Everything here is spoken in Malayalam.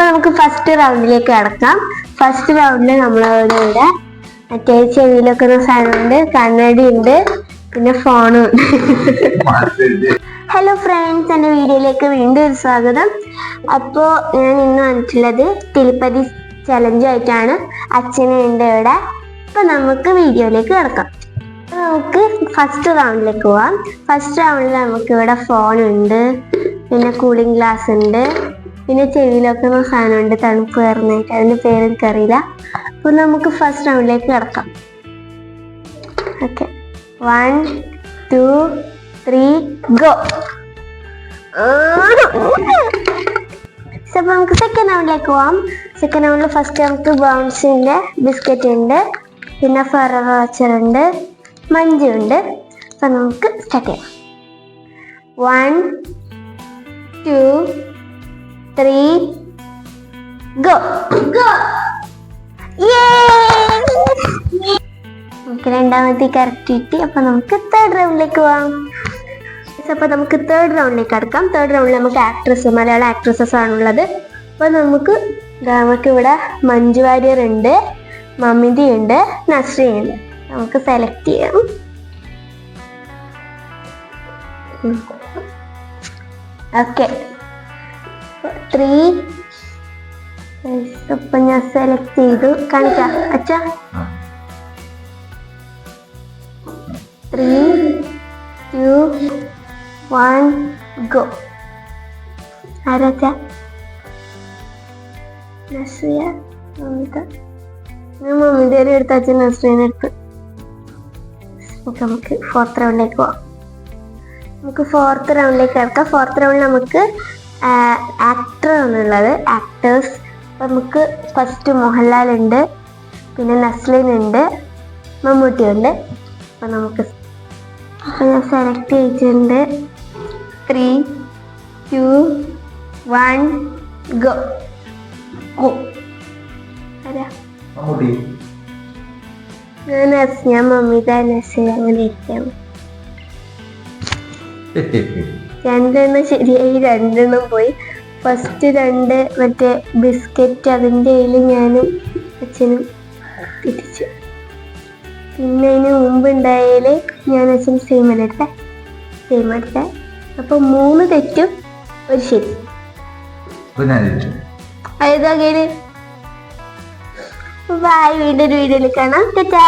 അപ്പൊ നമുക്ക് ഫസ്റ്റ് റൗണ്ടിലേക്ക് കടക്കാം. ഫസ്റ്റ് റൗണ്ടിൽ നമ്മളവിടെ ഇവിടെ മറ്റേ ചെവിയിലൊക്കെ ഒരു സാധനമുണ്ട്. കണ്ണടി ഉണ്ട് പിന്നെ ഫോണും ഹലോ ഫ്രണ്ട്സ് എന്റെ വീഡിയോയിലേക്ക് വീണ്ടും ഒരു സ്വാഗതം. അപ്പോൾ ഞാൻ ഇന്ന് വന്നിട്ടുള്ളത് തിരുപ്പതി ചലഞ്ചായിട്ടാണ് അച്ഛനും ഉണ്ട് ഇവിടെ. അപ്പം നമുക്ക് വീഡിയോയിലേക്ക് കിടക്കാം. നമുക്ക് ഫസ്റ്റ് റൗണ്ടിലേക്ക് പോവാം. ഫസ്റ്റ് റൗണ്ടിൽ നമുക്ക് ഇവിടെ ഫോണുണ്ട് പിന്നെ കൂളിംഗ് ഗ്ലാസ് ഉണ്ട്. പിന്നെ ചെവിയിലൊക്കെ ഒരു സാധനമുണ്ട് തണുപ്പ് കയറുന്നതായിട്ട് അതിന്റെ പേര് എനിക്കറിയില്ല. അപ്പോൾ നമുക്ക് ഫസ്റ്റ് റൗണ്ടിലേക്ക് കിടക്കാം. Okay one two three go അപ്പൊ നമുക്ക് സെക്കൻഡ് റൗണ്ടിലേക്ക് പോവാം. സെക്കൻഡ് റൗണ്ടിൽ ഫസ്റ്റ് നമുക്ക് ബൗൺസിന്റെ ബിസ്ക്കറ്റ് ഉണ്ട്. പിന്നെ ഫെറർ വാച്ചർ ഉണ്ട് മഞ്ചു ഉണ്ട് അപ്പൊ നമുക്ക് സ്റ്റാർട്ട് ചെയ്യാം. One two three go go നമുക്ക് രണ്ടാമത്തെ കറക്റ്റ് കിട്ടി. അപ്പൊ നമുക്ക് തേർഡ് റൗണ്ടിലേക്ക് പോവാം അപ്പൊ നമുക്ക് തേർഡ് റൗണ്ടിലേക്ക് കടക്കാം തേർഡ് റൗണ്ടിൽ നമുക്ക് ആക്ട്രസ് മലയാള ആക്ട്രസസ് ആണുള്ളത്. അപ്പൊ നമുക്ക് നമുക്ക് ഇവിടെ മഞ്ജു വാര്യർ ഉണ്ട് മമിതി ഉണ്ട് നസ്രി ഉണ്ട്. നമുക്ക് സെലക്ട് ചെയ്യാം. ഓക്കെ ത്രീ അപ്പൊ ഞാൻ സെലക്ട് ചെയ്തു. കാണിക്കാം അച്ഛ. ത്രീ ടു വൺ ഗോ ആരാച്ച മമിത ഞാൻ മമിതയുടെ എടുത്ത് അച്ഛൻ നസ്രീനെ എടുത്ത് നമുക്ക് ഫോർത്ത് റൗണ്ടിലേക്ക് പോവാം. നമുക്ക് ഫോർത്ത് റൗണ്ടിലേക്ക് കിടക്കാം. ഫോർത്ത് റൗണ്ടിൽ നമുക്ക് ആക്ടർ എന്നുള്ളത് ആക്ടേഴ്സ് നമുക്ക് ഫസ്റ്റ് മോഹൻലാൽ ഉണ്ട് പിന്നെ നസ്ലിൻ ഉണ്ട് മമ്മൂട്ടി ഉണ്ട് അപ്പം നമുക്ക് അപ്പം ഞാൻ സെലക്ട് ചെയ്തിട്ടുണ്ട്. Three two one go go ആരാ? ഞാൻ നസ് ഞാൻ മമ്മിത നസ് അങ്ങനെ ഇരിക്കാം രണ്ടെണ്ണം ശരിയായി രണ്ടെണ്ണം പോയി. ഫസ്റ്റ് രണ്ട് മറ്റേ ബിസ്ക്കറ്റ് അതിന്റെ കയ്യിൽ ഞാനും അച്ഛനും തിരിച്ചു പിന്നെ അതിന് മുമ്പ് ഉണ്ടായാൽ ഞാൻ അച്ഛൻ സെയിം എടുത്തെ സെയിം എടുത്തെ അപ്പൊ മൂന്ന് തെറ്റും ഒരു ശരി. അതായത് കേട് ബായ് വീണ്ടും വീഡിയോയിൽ കാണാം. ടാറ്റാ.